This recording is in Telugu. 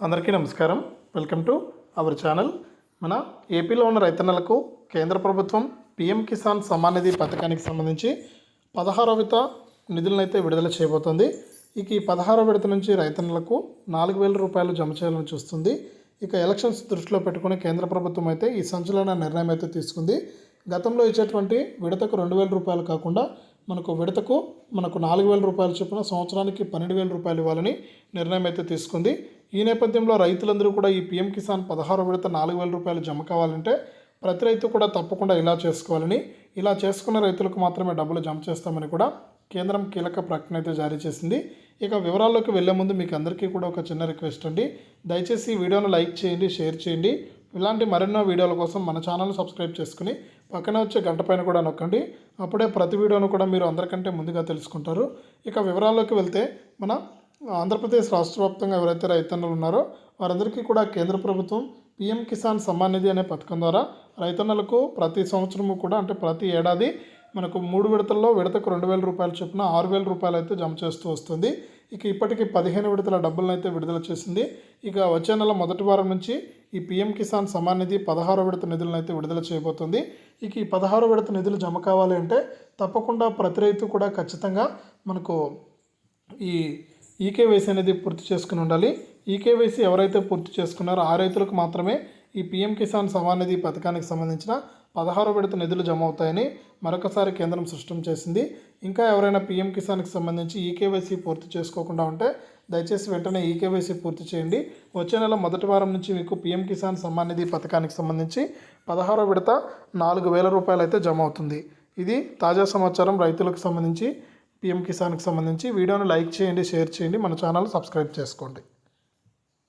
అందరికీ నమస్కారం. వెల్కమ్ టు అవర్ ఛానల్ మన ఏపీలో ఉన్న రైతన్నలకు కేంద్ర ప్రభుత్వం పిఎం కిసాన్ సమ్మాన్ నిధి పథకానికి సంబంధించి పదహారో విడత నిధులనైతే విడుదల చేయబోతోంది. ఇక ఈ పదహారవ విడత నుంచి రైతన్నలకు నాలుగు వేల రూపాయలు జమ చేయాలని చూస్తుంది. ఇక ఎలక్షన్స్ దృష్టిలో పెట్టుకుని కేంద్ర ప్రభుత్వం అయితే ఈ సంచలన నిర్ణయం అయితే తీసుకుంది. గతంలో ఇచ్చేటువంటి విడతకు రెండు వేల రూపాయలు కాకుండా మనకు విడతకు మనకు నాలుగు వేల రూపాయలు చొప్పున సంవత్సరానికి పన్నెండు వేల రూపాయలు ఇవ్వాలని నిర్ణయం అయితే తీసుకుంది. ఈ నేపథ్యంలో రైతులందరూ కూడా ఈ పీఎం కిసాన్ పదహారు విడత నాలుగు వేల రూపాయలు జమ కావాలంటే ప్రతి రైతు కూడా తప్పకుండా ఇలా చేసుకోవాలని ఇలా చేసుకున్న రైతులకు మాత్రమే డబ్బులు జమ చేస్తామని కూడా కేంద్రం కీలక ప్రకటన అయితే జారీ చేసింది. ఇక వివరాల్లోకి వెళ్ళే ముందు మీకు అందరికీ కూడా ఒక చిన్న రిక్వెస్ట్ అండి. దయచేసి ఈ వీడియోను లైక్ చేయండి షేర్ చేయండి. ఇలాంటి మరెన్నో వీడియోల కోసం మన ఛానల్ సబ్స్క్రైబ్ చేసుకుని పక్కన వచ్చే గంట పైన కూడా నొక్కండి. అప్పుడే ప్రతి వీడియోను కూడా మీరు అందరికంటే ముందుగా తెలుసుకుంటారు. ఇక వివరాల్లోకి వెళ్తే మన ఆంధ్రప్రదేశ్ రాష్ట్ర వ్యాప్తంగా ఎవరైతే రైతన్నులు ఉన్నారో వారందరికీ కూడా కేంద్ర ప్రభుత్వం పిఎం కిసాన్ సమ్మాన్ నిధి అనే పథకం ద్వారా రైతన్నలకు ప్రతి సంవత్సరము కూడా అంటే ప్రతి ఏడాది మనకు మూడు విడతల్లో విడతకు రెండు వేల రూపాయలు చొప్పున ఆరు వేల రూపాయలు అయితే జమ చేస్తూ వస్తుంది. ఇక ఇప్పటికి పదిహేను విడతల డబ్బులను అయితే విడుదల చేసింది. ఇక వచ్చే నెల మొదటి వారం నుంచి ఈ పిఎం కిసాన్ సమాన్ నిధి పదహారో విడత నిధులను అయితే విడుదల చేయబోతుంది. ఇక ఈ పదహారో విడత నిధులు జమ కావాలి అంటే తప్పకుండా ప్రతి రైతు కూడా ఖచ్చితంగా మనకు ఈ ఈకేవైసీ అనేది పూర్తి చేసుకుని ఉండాలి. ఈకేవైసీ ఎవరైతే పూర్తి చేసుకున్నారో ఆ రైతులకు మాత్రమే ఈ పీఎం కిసాన్ సమాన్ నిధి పథకానికి సంబంధించిన పదహారు విడత నిధులు జమ అవుతాయని మరొకసారి కేంద్రం స్పష్టం చేసింది. ఇంకా ఎవరైనా పీఎం కిసాన్కి సంబంధించి ఈకేవైసీ పూర్తి చేసుకోకుండా ఉంటే దయచేసి వెంటనే ఈకేవైసీ పూర్తి చేయండి. వచ్చే నెల మొదటి వారం నుంచి మీకు పీఎం కిసాన్ సమ్మాన్ నిధి పథకానికి సంబంధించి పదహారో విడత నాలుగు వేల రూపాయలు అయితే జమ అవుతుంది ఇది తాజా సమాచారం రైతులకు సంబంధించి పిఎం కిసాన్కి సంబంధించి వీడియోను లైక్ చేయండి షేర్ చేయండి. మన ఛానల్ సబ్స్క్రైబ్ చేసుకోండి.